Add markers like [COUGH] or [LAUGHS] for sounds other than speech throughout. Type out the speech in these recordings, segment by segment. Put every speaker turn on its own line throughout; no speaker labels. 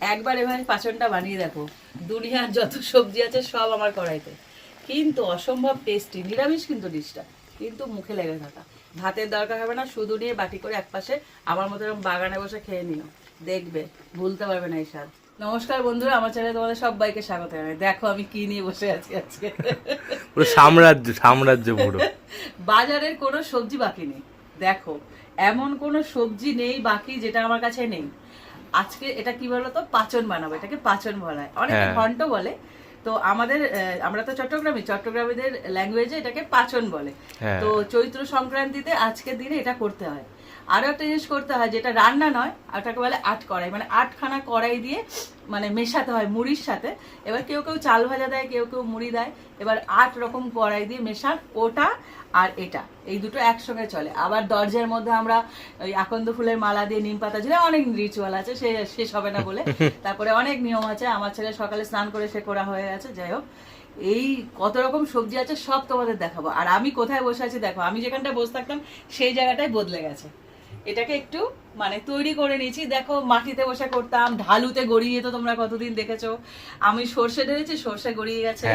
একবার এভাবে পাচনটা বানিয়ে দেখো। দুনিয়ার যত সবজি আছে সব আমার কড়াইতে। কিন্তু অসম্ভব টেস্টি নিরামিষ কিন্তু ডিশটা কিন্তু মুখে লেগে থাকা। ভাতের দরকার হবে না শুধু নিয়ে বাটি করে একপাশে আমার মতো এরকম বাগানে বসে খেয়ে নিও। দেখবে ভুলতে পারবে না এই স্বাদ। নমস্কার বন্ধুরা আমার চ্যানেলে তোমাদের সবাইকে স্বাগত জানাই। দেখো আমি কি নিয়ে বসে আছি আজকে।
পুরো সাম্রাজ্য সাম্রাজ্য পুরো।
বাজারের কোনো সবজি বাকি নেই। দেখো এমন কোনো সবজি নেই বাকি যেটা আমার কাছে নেই। আজকে এটা কি বলতো? পাচন বানাবো এটাকে পাচন বলা হয়। অনেকে
হ্যাঁ।
ঘন্ট বলে। তো আমাদের আহ, আমরা তো চট্টগ্রামী চট্টগ্রামীদের ল্যাঙ্গুয়েজে এটাকে পাচন বলে।
হ্যাঁ।
তো চৈত্র সংক্রান্তিতে আজকের দিনে এটা করতে হয়। আরও একটা জিনিস করতে হয় যেটা রান্না নয় ওটাকে বলে আট কড়াই। মানে আটখানা কড়াই দিয়ে মানে মেশাতে হয় মুড়ির সাথে। এবার কেউ কেউ চাল ভাজা দেয় কেউ কেউ মুড়ি দেয়। এবার আট রকম কড়াই দিয়ে মেশান ওটা আর এটা। এই দুটো একসঙ্গে চলে। আবার দরজার মধ্যে আমরা ওই আকন্দ ফুলের মালা দিয়ে নিম পাতা ঝুলে অনেক রিচুয়াল আছে সে শেষ হবে না বলে। [LAUGHS] তারপরে অনেক নিয়ম আছে। আমার ছেলে সকালে স্নান করে সে করা হয়ে গেছে যাই হোক। এই কত রকম সবজি আছে সব তোমাদের দেখাবো। আর আমি কোথায় বসে আছি দেখো আমি যেখানটায় বসে থাকতাম সেই জায়গাটাই বদলে গেছে। এটাকে একটু মানে তৈরি করে নিয়েছি। দেখো মাটিতে বসে করতাম ঢালুতে গড়িয়ে তো তোমরা কতদিন দেখেছ। আমি সর্ষে ঢেলেছি সর্ষে গড়িয়ে গেছে।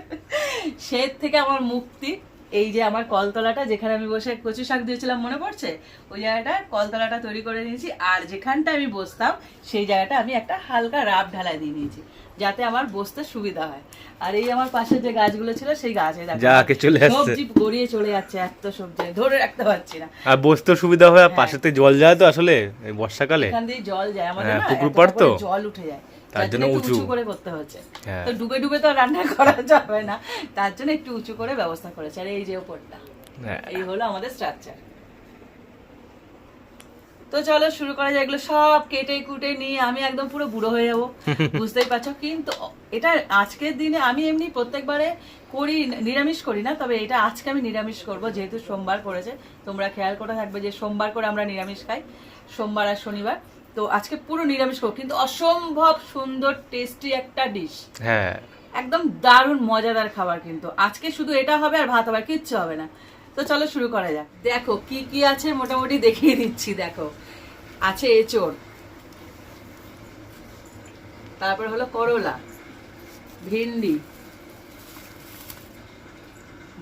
[LAUGHS] সে থেকে আমার মুক্তি। এই যে আমার কলতলাটা যেখানে আমি বসে কচু শাক দিয়েছিলাম মনে পড়ছে? ওই জায়গাটা কলতলাটা তৈরি করে নিয়েছি আর যেখানটা আমি বসতাম সেই জায়গাটা আমি একটা হালকা রাব ঢালাই দিয়ে নিয়েছি যাতে আমার বসতে সুবিধা হয়। আর এই আমার পাশে যে গাছগুলো ছিল সেই গাছে
যাকে চলে আসছে।
সবজি গড়িয়ে চলে যাচ্ছে এত সবজি ধরে রাখতে পারছি না।
আর বসতে সুবিধা হয় আর পাশেতে জল যায় তো আসলে বর্ষাকালে?
এখান দিয়ে জল যায় আমাদের
হ্যাঁ, পুকুর পাড় তো।
জল উঠে যায়।
তার জন্য। উঁচু।
করে করতে হচ্ছে।
হ্যাঁ।
তো ডুবে ডুবে তো রান্না [LAUGHS] করা যাবে না। তার জন্য একটু উঁচু করে ব্যবস্থা করেছে। আর এই যে ওপরটা
হ্যাঁ।
এই হলো আমাদের স্ট্রাকচার তো চলো শুরু করা যায়। এগুলো সব কেটে কুটে নিয়ে আমি একদম পুরো বুড়ো হয়ে যাব। [LAUGHS] বুঝতেই পারছ? কিন্তু এটা আজকের দিনে আমি এমনি প্রত্যেকবারে করি নিরামিষ করি না তবে এটা আজকে আমি নিরামিষ করব। যেহেতু সোমবার করেছে তোমরা খেয়াল করে থাকবে যে সোমবার করে আমরা নিরামিষ খাই। সোমবার আর শনিবার। তো আজকে পুরো নিরামিষ করব কিন্তু অসম্ভব সুন্দর টেস্টি একটা ডিশ
হ্যাঁ।
একদম দারুণ মজাদার খাবার কিন্তু। আজকে শুধু এটা হবে আর ভাত হবে কিচ্ছু হবে না। তো চলো শুরু করা যাক। দেখো কি কি আছে মোটামুটি দেখিয়ে দিচ্ছি দেখো। আছে এঁচড়। তারপর হলো করলা ভিন্ডি।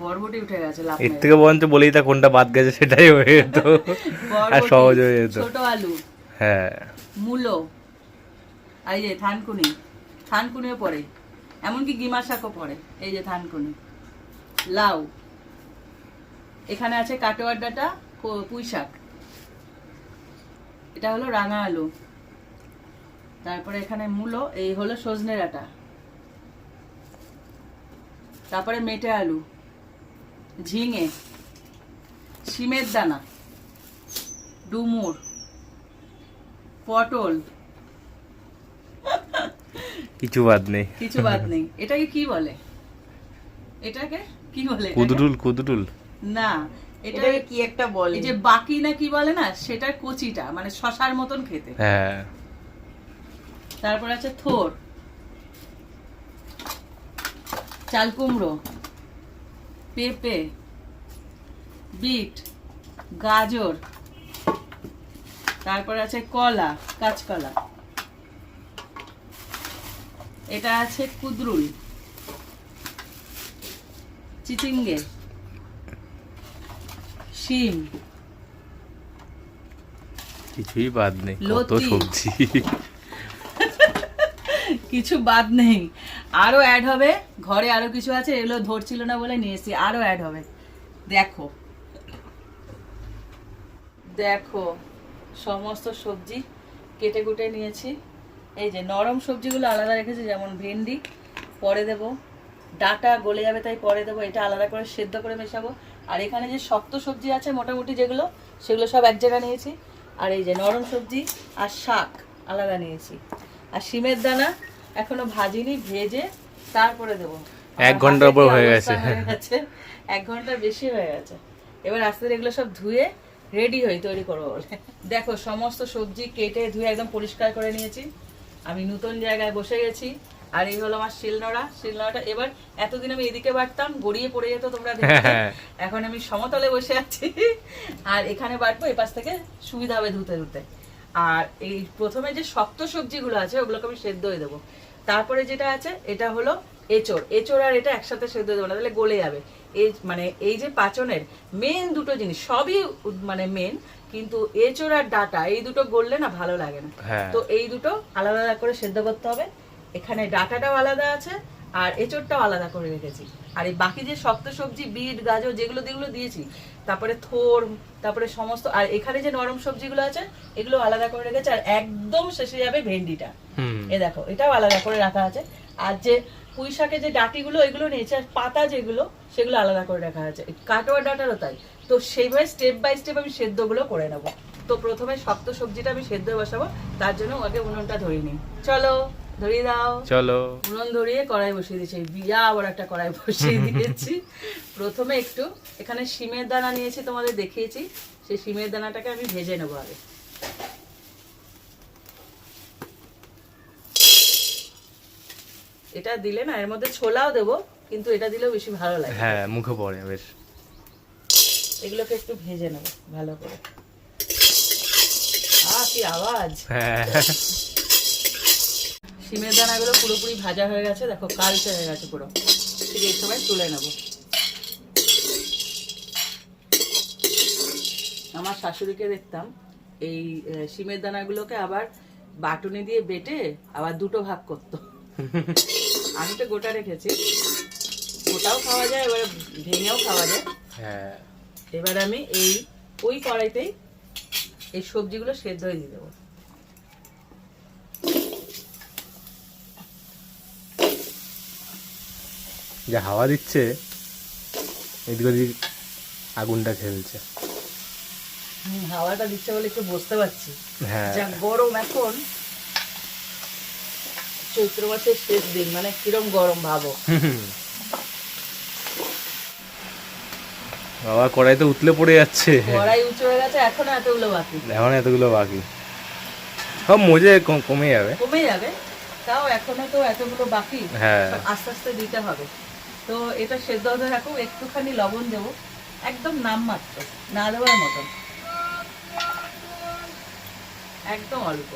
বরবটি উঠে গেছে
এর থেকে বরঞ্চ বলেই তা কোনটা বাদ গেছে সেটাই হয়ে যেত। আর সহজ হয়ে যেত।
ছোট আলু।
হ্যাঁ।
মূলো। এই যে থানকুনি। থানকুনিও পড়ে। এমনকি গিমা শাকও পড়ে। এই যে থানকুনি। লাউ। এখানে আছে কাটোয়ার ডাটা, কো- পুঁই শাক। এটা হলো রাঙা আলু। তারপরে এখানে মূলো, এই হলো সজনে ডাঁটা। তারপরে মেটে আলু। ঝিঙে। শিমের দানা। ডুমুর। পটল।
কিছু বাদ নেই।
কিছু বাদ নেই। এটাকে কি বলে? এটাকে কি বলে এটাকে?
কুদরুল কুদরুল।
না এটা
কি একটা বলে?
যে বাকি না কি বলে না সেটার কচিটা মানে শশার মতন খেতে।
হ্যাঁ।
তারপর আছে থোর। চাল কুমড়ো। পেঁপে। বিট। গাজর। তারপর আছে কলা কাঁচকলা। এটা আছে কুদরুল। চিচিঙ্গে। শিম।
কিছুই বাদ নেই কত সবজি। [LAUGHS]
কিছু বাদ নেই। আরও অ্যাড হবে। ঘরে আরও কিছু আছে এগুলো ধরছিল না বলে নিয়ে এসেছি। আরও অ্যাড হবে। দেখো। দেখো। সমস্ত সবজি কেটে কুটে নিয়েছি। এই যে নরম সবজিগুলো আলাদা রেখেছি যেমন ভেন্ডি পরে দেব। ডাটা গলে যাবে তাই পরে দেবো। এটা আলাদা করে সেদ্ধ করে মেশাবো। আর এখানে যে শক্ত সবজি আছে মোটামুটি যেগুলো সেগুলো সব এক জায়গায় নিয়েছি। আর এই যে নরম সবজি আর শাক আলাদা নিয়েছি। আর শিমের দানা এখনও ভাজিনি ভেজে তারপরে দেবো।
এক ঘণ্টা উপর হয়ে গেছে।
এক ঘণ্টার বেশি হয়ে গেছে। এবার আস্তে এগুলো সব ধুয়ে রেডি হই তৈরি করব বলে। দেখো সমস্ত সবজি কেটে ধুয়ে একদম পরিষ্কার করে নিয়েছি। আমি নতুন জায়গায় বসে গেছি। আর এই হলো আমার শিলনোড়া। শিলনোড়াটা এবার এতদিন আমি এদিকে বাড়তাম গড়িয়ে পড়ে যেত তোমরা দেখতে
হ্যাঁ।
এখন আমি সমতলে বসে আছি। আর এখানে বাটবো এপাশ থেকে সুবিধা হবে ধুতে ধুতে। আর এই প্রথমে যে শক্ত সবজিগুলো আছে ওগুলোকে আমি সেদ্ধ হয়ে দেবো। তারপরে যেটা আছে এটা হলো এচোর এচোর আর এটা একসাথে সেদ্ধ দেবো না তাহলে গলে যাবে। এই মানে এই যে পাচনের মেন দুটো জিনিস সবই মানে মেন কিন্তু এচোর আর ডাটা এই দুটো গললে না ভালো লাগে না।
হ্যাঁ।
তো এই দুটো আলাদা আলাদা করে সেদ্ধ করতে হবে। এখানে ডাটাটাও আলাদা আছে আর এঁচড়টাও আলাদা করে রেখেছি। আর এই বাকি যে শক্ত সবজি বিট গাজর যেগুলো যেগুলো দিয়েছি তারপরে থোর তারপরে সমস্ত আর এখানে যে নরম সবজিগুলো আছে এগুলো আলাদা করে রেখেছি আর একদম শেষে যাবে ভেন্ডিটা।
হুম।
এ দেখো এটাও আলাদা করে রাখা আছে। আর যে পুঁই শাকের যে ডাটিগুলো এগুলো নিয়েছে আর পাতা যেগুলো সেগুলো আলাদা করে রাখা আছে। কাটোয়া ডাটারও তাই। তো সেইভাবে স্টেপ বাই স্টেপ আমি সেদ্ধগুলো করে নেব। তো প্রথমে শক্ত সবজিটা আমি সেদ্ধ বসাবো তার জন্য আগে উনুনটা ধরিয়ে নিই। চলো ধরিয়ে দাও।
চলো।
উনুন ধরিয়ে কড়াই বসিয়ে দিয়েছি। বিয়া আবার একটা কড়াই বসিয়ে দিয়েছি। প্রথমে একটু এখানে শিমের দানা নিয়েছি তোমাদের দেখিয়েছি। সেই শিমের দানাটাকে আমি ভেজে নেব আগে। এটা দিলে না এর মধ্যে ছোলাও দেবো কিন্তু এটা দিলেও বেশি ভালো লাগে।
হ্যাঁ মুখে পড়ে বেশ।
এগুলোকে একটু ভেজে নেব ভালো করে। আ কি আওয়াজ!
হ্যাঁ।
শিমের দানাগুলো পুরোপুরি ভাজা হয়ে গেছে দেখো কালচে হয়ে গেছে পুরো। ঠিক এই সময় তুলে নেব। আমার শাশুড়িকে দেখতাম এই সিমের দানাগুলোকে আবার বাটুনি দিয়ে বেটে আবার দুটো ভাগ করতো। [LAUGHS] আমি তো গোটা রেখেছি। গোটাও খাওয়া যায় এবার ভেঙেও খাওয়া যায়।
হ্যাঁ।
এবার আমি এই ওই কড়াইতেই এই সবজিগুলো সেদ্ধ হয়ে দিয়ে দেবো।
যা হাওয়া দিচ্ছে এদিক ওদিক আগুনটা খেলছে।
হাওয়াটা দিচ্ছে বলে একটু বুঝতে পারছি।
হ্যাঁ।
যা গরম এখন। চৈত্র মাসের শেষ দিন মানে কিরম গরম ভাবো।
বাবা কড়াইতে উতলে পড়ে যাচ্ছে।
কড়াই উঁচু হয়ে গেছে এখনও এতগুলো বাকি।
এখন এতগুলো বাকি। সব মজে কমে যাবে।
কমে যাবে তাও এখনও তো এতগুলো বাকি।
হ্যাঁ।
আস্তে আস্তে দিতে হবে। তো এটা সেদ্ধ হতে থাকুক একটুখানি লবণ দেবো একদম নামমাত্র না দেওয়ার মতন। একদম অল্প।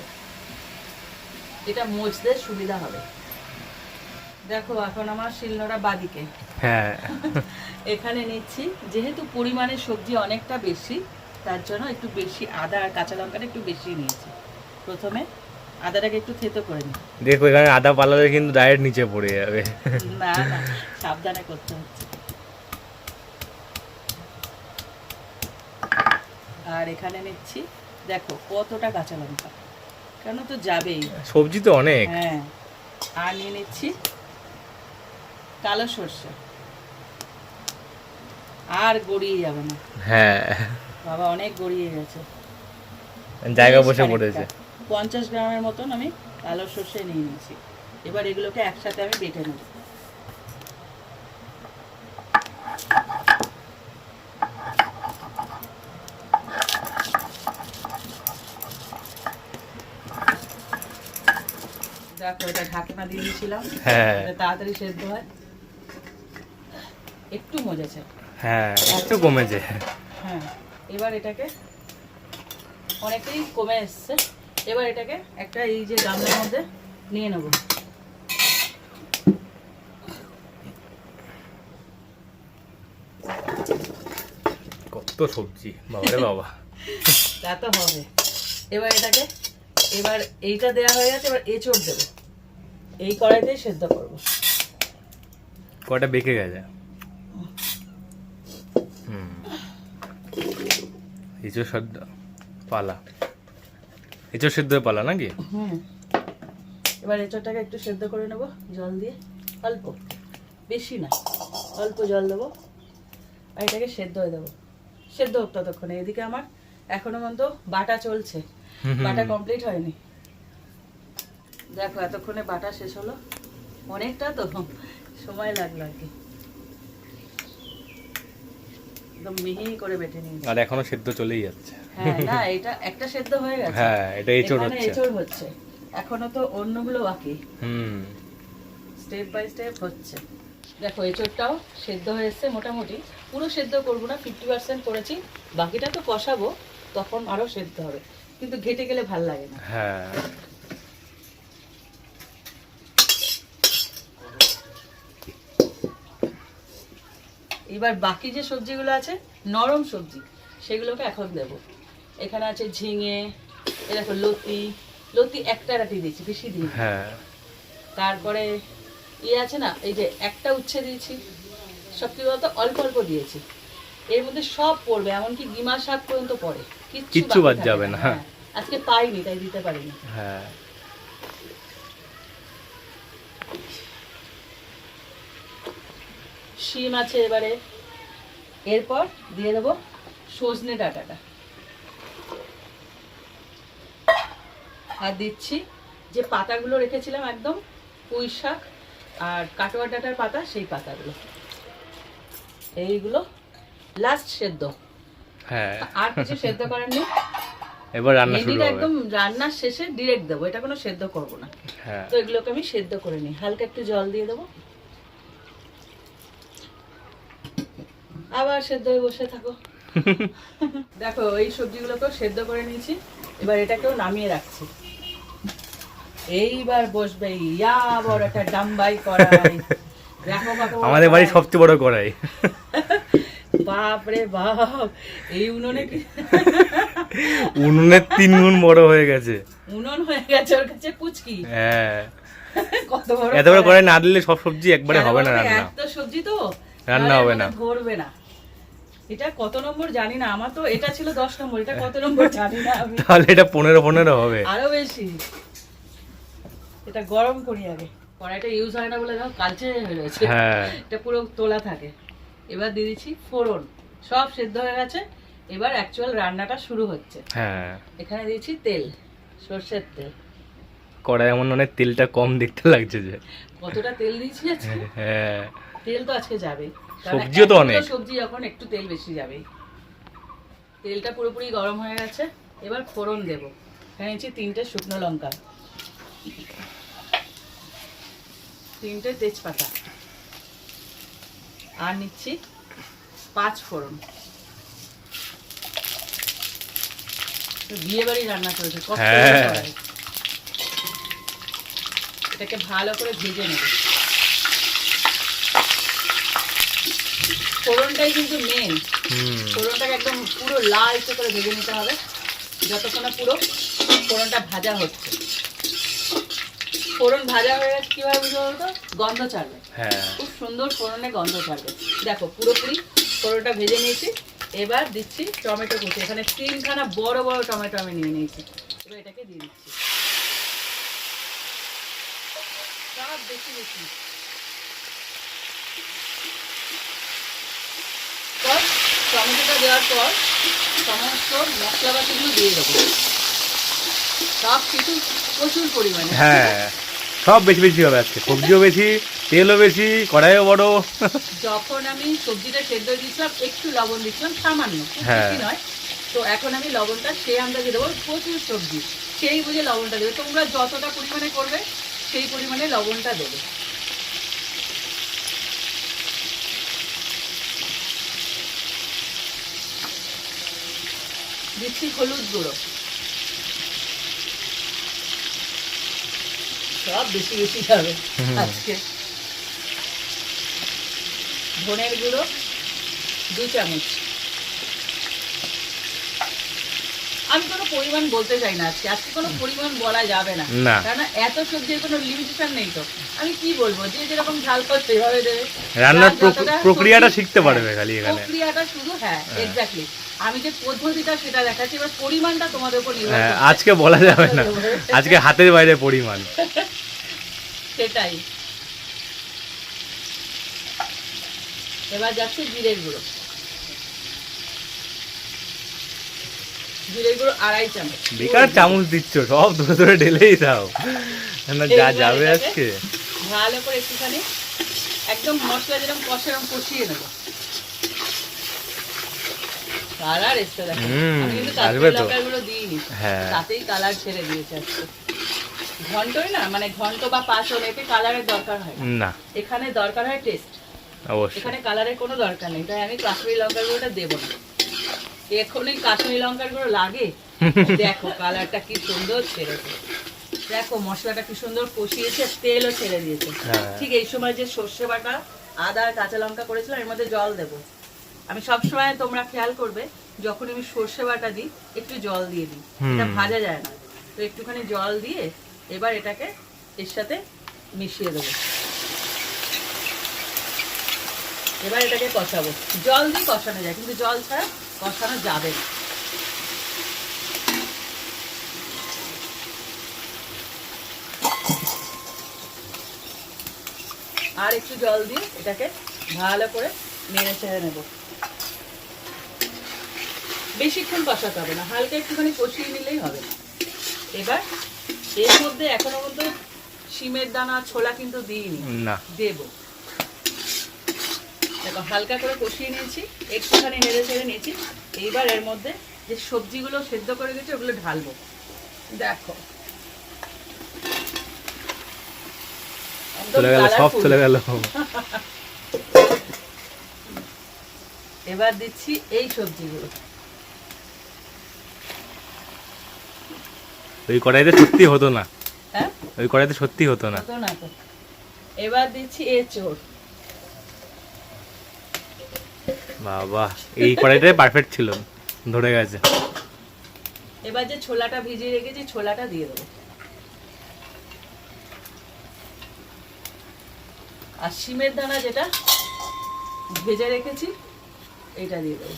এটা মজতে সুবিধা হবে। দেখো এখন আমার শিলনোড়া বাদিকে।
হ্যাঁ। [LAUGHS]
এখানে নিচ্ছি যেহেতু পরিমাণে সবজি অনেকটা বেশি তার জন্য একটু বেশি আদা আর কাঁচা লঙ্কাটা একটু বেশি নিয়েছি। প্রথমে আদাটাকে একটু থেতো করে নিই।
দেখো এখানে আদা পালালে কিন্তু ডাইরেক্ট নিচে পড়ে যাবে।
না না সাবধানে করতে হচ্ছে। আর এখানে নিচ্ছি দেখো কতটা কাঁচা লঙ্কা। কেন তো যাবেই?
সবজি তো অনেক।
হ্যাঁ। আর নিয়ে নিচ্ছি কালো সরষে। আর গড়িয়ে যাবে না।
হ্যাঁ।
বাবা অনেক গড়িয়ে গেছে।
জায়গা বসে পড়েছে।
পঞ্চাশ গ্রামের মতন আমি কালো সর্ষে নিয়ে নিয়েছি। এবার এগুলোকে একসাথে আমি বেটে নেব। এটা ঢাকনা দিয়ে দিয়েছিলাম।
হ্যাঁ।
তাড়াতাড়ি সেদ্ধ হয়। একটু মজেছে।
হ্যাঁ একটু কমেছে।
হ্যাঁ এবার এটাকে অনেকটাই কমে এসছে। এবার এটাকে একটা এই যে গামলার মধ্যে নিয়ে নেব।
কত সবজি বাবারে বাবা।
তা তো হবে। এবার এটাকে এবার এইটা দেয়া হয়ে গেছে এবার এঁচড় দেবো। এই কড়াইতেই সেদ্ধ করব।
কয়টা বেঁকে গেছে। হুম। এঁচো সেদ্ধ পালা। এঁচো সেদ্ধ পালা নাকি?
হুম। এবার এঁচড়টাকে একটু সেদ্ধ করে নেব জল দিয়ে। অল্প। বেশি না। অল্প জল দেবো। আর এটাকে সেদ্ধ হয়ে দেবো। সেদ্ধ হোক ততক্ষণে এদিকে আমার এখনও পর্যন্ত বাটা চলছে। বাটা কমপ্লিট হয়নি। দেখো এতক্ষণে বাটা শেষ হলো। অনেকটা তো সময় লাগল আর কি। একদম মিহি করে বেটে নিয়েছি।
আর এখনও সেদ্ধ চলেই যাচ্ছে।
হ্যাঁ না এটা একটা সেদ্ধ হয়ে গেছে।
হ্যাঁ এটা এঁচোড় হচ্ছে।
এঁচড় হচ্ছে। এখনও তো অন্যগুলো বাকি।
হুম।
স্টেপ বাই স্টেপ হচ্ছে। দেখো এঁচড়টাও সেদ্ধ হয়ে এসছে মোটামুটি। পুরো সেদ্ধ করব না ফিফটি পার্সেন্ট করেছি। বাকিটা তো কষাবো তখন আরও সেদ্ধ হবে। কিন্তু ঘেটে গেলে ভালো লাগে না।
হ্যাঁ।
এবার বাকি যে সবজিগুলো আছে নরম সবজি সেগুলোকে এখন দেব। এখানে আছে ঝিঙে এ দেখো লতি লতি একটা রাটি দিয়েছি বেশি দিই
হ্যাঁ।
তারপরে ইয়ে আছে না এই যে একটা উচ্ছে দিয়েছি সব কি বলতো অল্প অল্প দিয়েছি। এর মধ্যে সব পড়বে এমনকি গিমা শাক পর্যন্ত পড়ে
কিচ্ছু বাদ যাবে না।
হ্যাঁ। আজকে পাইনি তাই দিতে পারিনি।
হ্যাঁ।
শিম আছে এবারে। এরপর দিয়ে দেবো সজনে ডাঁটাটা। আর দিচ্ছি যে পাতাগুলো রেখেছিলাম একদম পুঁই শাক আর কাটোয়া ডাঁটার পাতা সেই পাতাগুলো। এইগুলো লাস্ট সেদ্ধ।
হ্যাঁ।
আর কিছু সেদ্ধ করার নেই।
এবার রান্না শুরু হবে।
একদম রান্নার শেষে ডিরেক্ট দেবো এটা কোনো সেদ্ধ করব না।
হ্যাঁ।
তো এগুলোকে আমি সেদ্ধ করে নিই। হালকা একটু জল দিয়ে দেবো। আবার সেদ্ধ হয়ে বসে থাকো। [LAUGHS] দেখো এই সবজিগুলোকেও সেদ্ধ করে নিয়েছি। এবার এটাকেও নামিয়ে রাখছি। এইবার বসবে ইয়া বড় একটা ডাম্বাই করাই [LAUGHS]
আমাদের বাড়ি সবচেয়ে বড় কড়াই। [LAUGHS]
বাপ রে বাপ এই উনুনে কি?
উনুনের তিন গুণ বড় হয়ে গেছে।
উনুন হয়ে গেছে ওর কাছে পুচকি
হ্যাঁ।
কত বড়
এত বড়
কড়াই।
না দিলে সব সবজি একবারে হবে না রান্না।
এক তো সবজি তো
রান্না হবে না।
ধরবে না। এটা কত নম্বর জানি না আমার তো এটা ছিল দশ নম্বর এটা কত নম্বর জানি না আমি।
তাহলে এটা পনেরো পনেরো হবে।
আরও বেশি। এটা গরম করি আগে। কড়াইটা ইউজ হয় না বলে দেখো কালচে হয়ে রয়েছে।
হ্যাঁ।
এটা পুরো তোলা থাকে। এবার দিয়ে দিচ্ছি ফোড়ন। সব সেদ্ধ হয়ে গেছে। এবার অ্যাকচুয়াল রান্নাটা শুরু হচ্ছে।
হ্যাঁ।
এখানে দিয়েছি তেল সর্ষের তেল।
কড়াই এমন অনেক তেলটা কম দেখতে লাগছে যে।
কতটা তেল দিয়েছি আজকে?
হ্যাঁ।
তেল তো আজকে যাবে
সবজিও তো অনেক।
সবজি যখন একটু তেল বেশি যাবে। তেলটা পুরোপুরি গরম হয়ে গেছে এবার ফোড়ন দেব। এখানে নিচ্ছি তিনটে শুকনো লঙ্কা। তিনটে তেজপাতা। আর নিচ্ছি পাঁচ ফোড়ন। বিয়ে বাড়ি রান্না করেছে কত
হ্যাঁ।
এটাকে ভালো করে ভেজে নেব। ফোড়নটাই কিন্তু মেন ফোড়নটাকে একদম পুরো লালচে করে ভেজে নিতে হবে। যতক্ষণ না পুরো ফোড়নটা ভাজা হচ্ছে। ফোড়ন ভাজা হয়ে গেছে কীভাবে বুঝতে বলতো গন্ধ ছাড়বে।
হ্যাঁ।
খুব সুন্দর ফোড়নে গন্ধ ছাড়বে। দেখো পুরোপুরি ফোড়নটা ভেজে নিয়েছি। এবার দিচ্ছি টমেটো কুচি। এখানে তিনখানা বড় বড় টমেটো আমি নিয়ে নিয়েছি। এবার এটাকে দিয়ে দিচ্ছি। সব বেশি বেশি পর টমেটোটা দেওয়ার পর সমস্ত মশলাপাতিগুলো দিয়ে দেবো। সব কিছু প্রচুর পরিমাণে।
হ্যাঁ সব বেশি বেশি হবে আজকে। সবজিও বেশি তেলও বেশি কড়াইও বড়।
যখন আমি সবজিটা সেদ্ধ দিয়েছিলাম একটু লবণ দিয়েছিলাম সামান্য
হ্যাঁ।
বেশি নয়। তো এখন আমি লবণটা সেই আন্দাজে দেবো প্রচুর সবজি সেই বুঝে লবণটা দেবে। তোমরা যতটা পরিমাণে করবে সেই পরিমাণে লবণটা দেবে। দিচ্ছি হলুদ গুঁড়ো। সব বেশি বেশি যাবে আজকে। ধনের গুঁড়ো দু চামচ। আমি কোনো পরিমাণ বলতে চাই না আজকে। আজকে কোনো পরিমাণ বলা যাবে না। কারণ এত সবজির কোনো লিমিটেশন নেই তো। আমি কি বলব? যে যেরকম ঝাল খাও সেভাবে দেবে।
রান্নার প্রক্রিয়াটা শিখতে পারবে খালি এখানে।
প্রক্রিয়াটা শুধু হ্যাঁ
হ্যাঁ।
এক্স্যাক্টলি আমি যে পদ্ধতিটা সেটা দেখাচ্ছি এবার পরিমাণটা তোমাদের উপর নির্ভর
হ্যাঁ আজকে বলা যাবে না। আজকে হাতের বাইরে পরিমাণ।
সেটাই। এবার যাচ্ছে জিরের গুঁড়ো। জিরের গুঁড়ো আড়াই চামচ।
বেকার চামচ দিচ্ছ সব ধরে ধরে ঢেলেই দাও। না যা যাবে আজকে।
ভালো করে একটুখানি একদম মশলা যেরকম কষে এরকম কষিয়ে নেব। কালার এসছে দেখো। আমি কিন্তু কাশ্মীর
তো।
লঙ্কাগুলো দিইনি।
হ্যাঁ।
তাতেই কালার ছেড়ে দিয়েছে আজকে। ঘন্টই না মানে ঘন্ট বা পাঁচন এতে কালারের দরকার হয় না। এখানে দরকার হয় টেস্ট
অবশ্যই।
এখানে কালারের কোনো দরকার নেই তাই আমি কাশ্মীরি লঙ্কার গুঁড়োটা দেবো না। এখনই কাশ্মীরি লঙ্কার গুঁড়ো লাগে? [LAUGHS] দেখো কালারটা কি সুন্দর ছেড়েছে দেখো মশলাটা কি সুন্দর কষিয়েছে তেলও ছেড়ে দিয়েছে।
হ্যাঁ।
ঠিক এই সময় যে সর্ষে বাটা আদা কাঁচা লঙ্কা করেছিলাম এর মধ্যে জল দেব। আমি সব সময় তোমরা খেয়াল করবে যখন আমি সর্ষে বাটা দিই একটু জল দিয়ে দিই। এটা ভাজা যায় না। তো একটুখানি জল দিয়ে এবার এটাকে এর সাথে মিশিয়ে দেবো। এবার এটাকে কষাবো। জল দিয়ে কষানো যায় কিন্তু জল ছাড়া কষানো যাবে না। আর একটু জল দিয়ে এটাকে ভালো করে নেড়ে চেড়ে নেব। বেশিক্ষণ কষাতে হবে না হালকা একটুখানি কষিয়ে নিলেই হবে না। এবার এর মধ্যে এখনও পর্যন্ত শিমের দানা ছোলা কিন্তু দিইনি
না।
দেবো। দেখো হালকা করে কষিয়ে নিয়েছি একটুখানি নেড়ে চেড়ে নিয়েছি। এইবার এর মধ্যে যে সবজিগুলো সেদ্ধ করে গেছে ওগুলো ঢালবো। দেখো।
চলে গেল সব চলে গেল।
এবার দিচ্ছি এই সবজিগুলো।
ওই কড়াইতে সত্যি হতো না।
হ্যাঁ?
ওই কড়াইতে সত্যি হতো না।
হতো না তো। এবার দিচ্ছি এঁচোড়।
বাবা এই কড়াইটাই পারফেক্ট ছিল ধরে গেছে।
এবার যে ছোলাটা ভিজিয়ে রেখেছি ছোলাটা দিয়ে দেবো। আর শিমের দানা যেটা ভেজে রেখেছি এটা দিয়ে দেবো।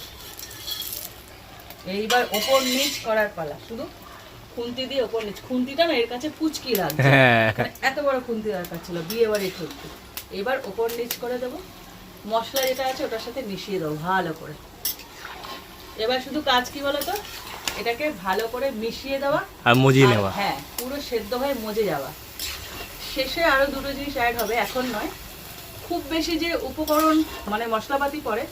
এইবার ওপর নিচ করার পালা শুধু খুন্তি দিয়ে ওপর নিচ খুন্তিটা না এর কাছে পুচকি লাগছে।
হ্যাঁ।
মানে এত বড় খুন্তি দরকার ছিল বিয়ে বাড়ির খুন্তি। এবার ওপর নিচ করে দেবো। মশলা যেটা আছে ওটার সাথে মিশিয়ে দেবো ভালো করে। এবার শুধু কাজ কি বলো তো এটাকে ভালো করে মিশিয়ে দেওয়া
আর মুজিয়ে নেওয়া।
হ্যাঁ পুরো সেদ্ধ হয়ে মজে যাওয়া। শেষে আরও দুটো জিনিস অ্যাড হবে এখন নয়। খুব বেশি যে উপকরণ মানে মশলাপাতি পড়ে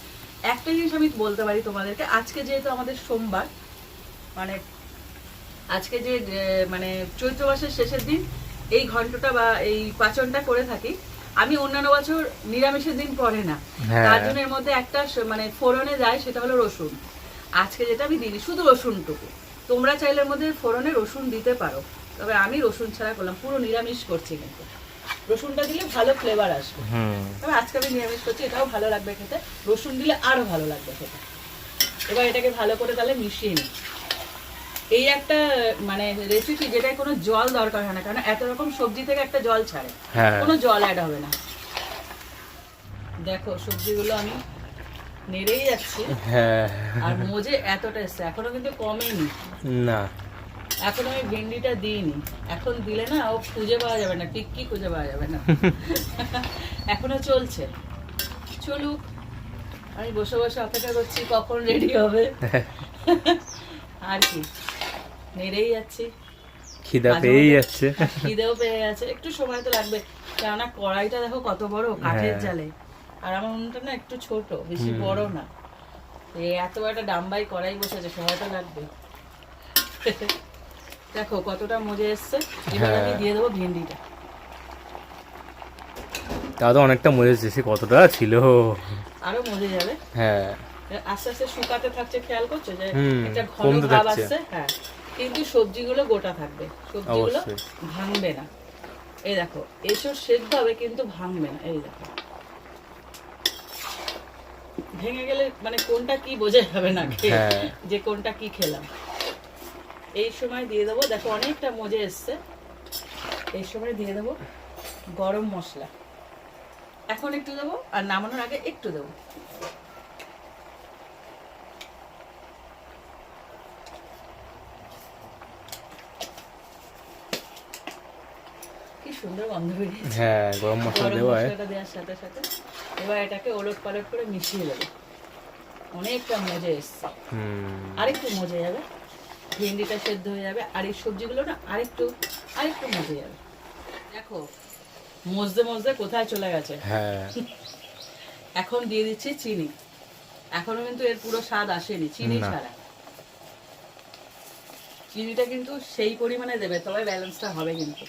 একটা জিনিস আমি বলতে পারি তোমাদেরকে। আজকে যেহেতু আমাদের সোমবার মানে আজকে যে মানে চৈত্র মাসের শেষের দিন এই ঘন্টটা বা এই পাচনটা করে থাকি। আমি অন্যান্য বছর নিরামিষের দিন পড়ে না।
হ্যাঁ।
তার জন্য এর মধ্যে একটা মানে ফোড়নে যায় সেটা হলো রসুন। আজকে যেটা আমি দিই শুধু রসুনটুকু। তোমরা চাইলে মধ্যে ফোড়নে রসুন দিতে পারো। তবে আমি রসুন ছাড়া করলাম পুরো নিরামিষ করছি কিন্তু। রসুনটা দিলে ভালো ফ্লেভার আসবে। তবে আজকে আমি নিরামিষ করছি এটাও ভালো লাগবে খেতে। রসুন দিলে আরও ভালো লাগবে খেতে। এবার এটাকে ভালো করে তাহলে মিশিয়ে নিই। এই একটা মানে রেসিপি যেটায় কোনো জল দরকার হয় না কারণ এত রকম সবজি থেকে একটা জল ছাড়ে।
হ্যাঁ।
কোনো জল অ্যাড হবে না। দেখো সবজিগুলো আমি নেড়েই যাচ্ছি।
হ্যাঁ।
আর মোজে এতটা এসছে এখনও কিন্তু কমেনি।
না।
এখন আমি ভেন্ডিটা দিইনি। এখন দিলে না ও খুঁজে পাওয়া যাবে না টিক্কি খুঁজে পাওয়া যাবে না। [LAUGHS] এখনও চলছে। চলুক আমি বসে বসে অপেক্ষা করছি কখন রেডি হবে। আর কি। নেড়েই যাচ্ছি।
খিদা পেয়েই যাচ্ছে।
খিদেও পেয়ে গেছে একটু সময় তো লাগবে। কেননা কড়াইটা দেখো কত বড় কাঠের
হ্যাঁ।
জালে। আর আমার উনুনটা না একটু ছোট বেশি বড় না। এত একটা ডাম্বাই কড়াই বসেছে সময় তো লাগবে। দেখো কতটা মজে এসছে। এবার আমি
হ্যাঁ।
দিয়ে দেবো ভেন্ডিটা।
তো অনেকটা মজা সে কতটা ছিল।
আরও মজে যাবে।
হ্যাঁ।
আস্তে আস্তে শুকাতে থাকছে খেয়াল করছ? যে একটা ঘন ভাব আসছে। হ্যাঁ। কিন্তু সবজিগুলো গোটা থাকবে। সবজিগুলো ভাঙবে না। এই দেখো এসব সেদ্ধ হবে কিন্তু ভাঙবে না। এই দেখো। ভেঙে গেলে মানে কোনটা কি বোঝা যাবে না
হ্যাঁ।
যে কোনটা কি খেলাম। এই সময় দিয়ে দেবো দেখো অনেকটা মজে এসছে। এই সময় দিয়ে দেবো গরম মশলা। এখন একটু দেবো আর নামানোর আগে একটু দেবো। সুন্দর গন্ধ বেরিয়েছে।
হ্যাঁ গরম মশলা দেওয়া
মশলাটা দেওয়ার সাথে সাথে এবার এটাকে ওলট পালট করে মিশিয়ে দেবো অনেকটা মজে এসছে।
হুম।
আরেকটু মজে যাবে। ভেন্ডিটা সেদ্ধ হয়ে যাবে। আর এই সবজিগুলো না আরেকটু আরেকটু মজে যাবে। দেখো মজদে মজদে কোথায় চলে গেছে?
হ্যাঁ। [LAUGHS]
এখন দিয়ে দিচ্ছি চিনি। এখনও কিন্তু এর পুরো স্বাদ আসেনি চিনি ছাড়া। চিনিটা কিন্তু সেই পরিমাণে দেবে তবে ব্যালেন্সটা হবে কিন্তু।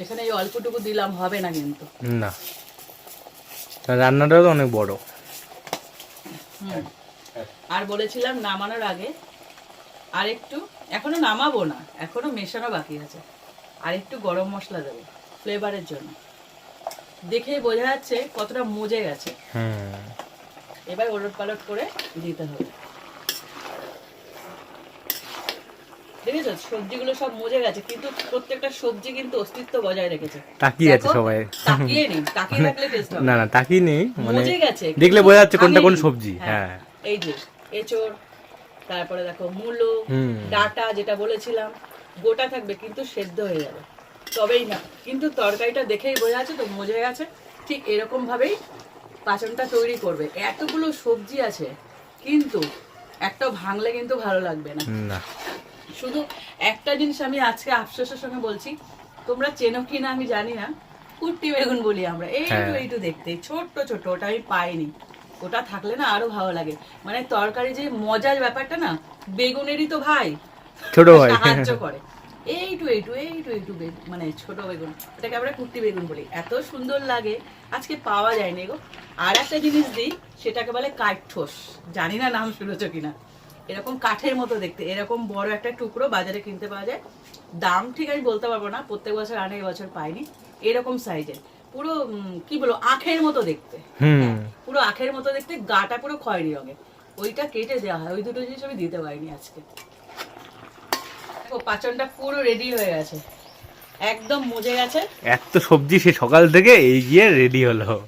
এখানে এই অল্পটুকু দিলাম হবে না কিন্তু।
না। রান্নাটাও তো অনেক বড়।
আর বলেছিলাম নামানোর আগে আর একটু এখনও নামাবো না এখনও মেশানো বাকি আছে। আর একটু গরম মশলা দেবো ফ্লেভারের জন্য। দেখেই বোঝা যাচ্ছে কতটা মজে গেছে।
হুম।
এবার ওলট পালট করে দিতে হবে। দেখেছ? সবজিগুলো সব মজে গেছে কিন্তু প্রত্যেকটা সবজি কিন্তু অস্তিত্ব বজায় রেখেছে।
তাকিয়ে আছে সবাই।
তাকিয়ে নেই তাকিয়ে থাকলে টেস্ট [LAUGHS]
না না তাকিয়ে নেই মানে
গেছে
দেখলে বোঝা যাচ্ছে কোনটা কোন সবজি হ্যাঁ
এই যে এচোর তারপরে দেখো মূলো ডাটা যেটা বলেছিলাম গোটা থাকবে কিন্তু সেদ্ধ হয়ে যাবে। তবেই না কিন্তু তরকারিটা দেখেই বোঝা যাচ্ছে তো মজে গেছে। ঠিক এরকম ভাবেই পাচনটা তৈরি করবে। এতগুলো সবজি আছে কিন্তু একটা ভাঙলে কিন্তু ভালো লাগবে না।
না।
শুধু একটা জিনিস আমি আজকে আফসোসের সঙ্গে বলছি তোমরা চেনো কি না আমি জানি না কুট্টি বেগুন বলি আমরা। এইটু
হ্যাঁ।
এইটু দেখতে ছোট্ট ছোট ওটা আমি পাইনি। ওটা থাকলে না আরও ভালো লাগে। মানে তরকারি যে মজার ব্যাপারটা না বেগুনেরই তো ভাই।
ছোট [LAUGHS] ভাই।
সাহায্য করে। এইটু এইটু এইটু এইটু মানে ছোট বেগুন এটাকে আমরা কুট্টি বেগুন বলি। এত সুন্দর লাগে আজকে পাওয়া যায়নি গো। আর একটা জিনিস দিই সেটাকে বলে কাঠঠোস। জানি না নাম শুনেছ কিনা। এরকম কাঠের মতো দেখতে এরকম বড় একটা টুকরো বাজারে কিনতে পাওয়া যায়। দাম ঠিক আমি বলতে পারব না প্রত্যেক বছর আনে বছর পাইনি। এরকম সাইজের পুরো কি বলো আখের মতো দেখতে।
হুম।
পুরো আখের মতো দেখতে গাটা পুরো খয়েরি রঙের। ওইটা কেটে দেওয়া হয় ওই দুটো জিনিস আমি দিতে পারিনি আজকে। দেখো পাচনটা পুরো রেডি হয়ে গেছে। একদম মজে গেছে।
এত সবজি সে সকাল থেকে এই গিয়ে রেডি হলো।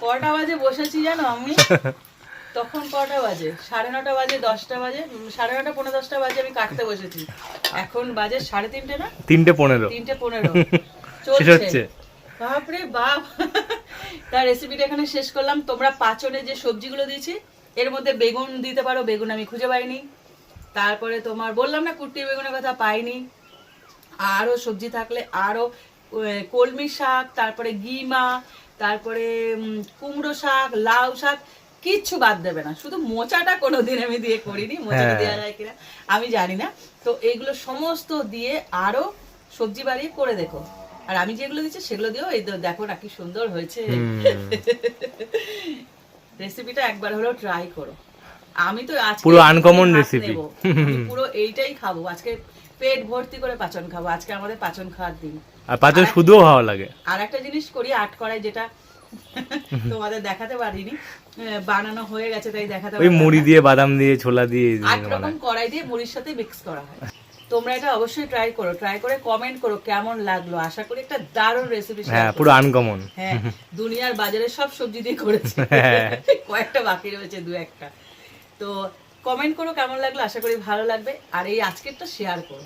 কটা বাজে বসেছি জানো আমি? [LAUGHS] তখন কটা বাজে? সাড়ে নটা বাজে দশটা বাজে? সাড়ে নটা পনেরো দশটা বাজে আমি কাটতে বসেছি। এখন বাজে সাড়ে তিনটে না?
তিনটে পনেরো।
তিনটে পনেরো। [LAUGHS] চলছে। বাপরে বাপ। তার রেসিপিটা এখানে শেষ করলাম। তোমরা পাচনে যে সবজিগুলো দিয়েছি এর মধ্যে বেগুন দিতে পারো বেগুন আমি খুঁজে পাইনি। তারপরে তোমার বললাম না কুট্টি বেগুনের কথা পাইনি। আরও সবজি থাকলে আরও কলমি শাক তারপরে গিমা তারপরে কুমড়ো শাক লাউ শাক কিচ্ছু বাদ দেবে না। শুধু মোচাটা কোনোদিন আমি দিয়ে করিনি মোচাটা
হ্যাঁ।
দেওয়া যায় কিনা আমি জানি না। তো এইগুলো সমস্ত দিয়ে আরও সবজি বাড়িয়ে করে দেখো। আর আমি যেগুলো দিচ্ছি সেগুলো দিয়েও এই দেখো না কি সুন্দর হয়েছে। রেসিপিটা একবার হলেও ট্রাই করো। আমি তো আজকে
পুরো।
নেব। আমি পুরো এইটাই খাব। আজকে পেট ভর্তি করে পাচন খাব। আজকে আমাদের পাচন খাওয়ার দিন।
আর পাঁচজন শুধুও ভালো লাগে।
আর একটা জিনিস করি আট করাই যেটা [LAUGHS] তোমাদের দেখাতে পারিনি। বানানো হয়ে গেছে তাই দেখাতে
ওই মুড়ি দিয়ে বাদাম দিয়ে ছোলা দিয়ে
আট রকম কড়াই দিয়ে মুড়ির সাথে মিক্স করা হয়। তোমরা এটা অবশ্যই ট্রাই করো। ট্রাই করে কমেন্ট করো কেমন লাগল। আশা করি একটা দারুণ রেসিপি
হ্যাঁ পুরো আনকমন
হ্যাঁ দুনিয়ার বাজারে সব সবজি দিয়ে করেছে। [LAUGHS]
হ্যাঁ।
কয়েকটা বাকি রয়েছে দু একটা। তো কমেন্ট করো কেমন লাগল আশা করি ভালো লাগবে। আর এই আজকেরটা শেয়ার করো।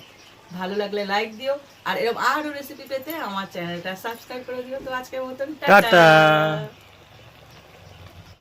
ভালো লাগলে লাইক দিও। আর এরকম আরও রেসিপি পেতে আমার চ্যানেলটা সাবস্ক্রাইব করে দিও। তো আজকের মতন,
টাটা।
টাটা।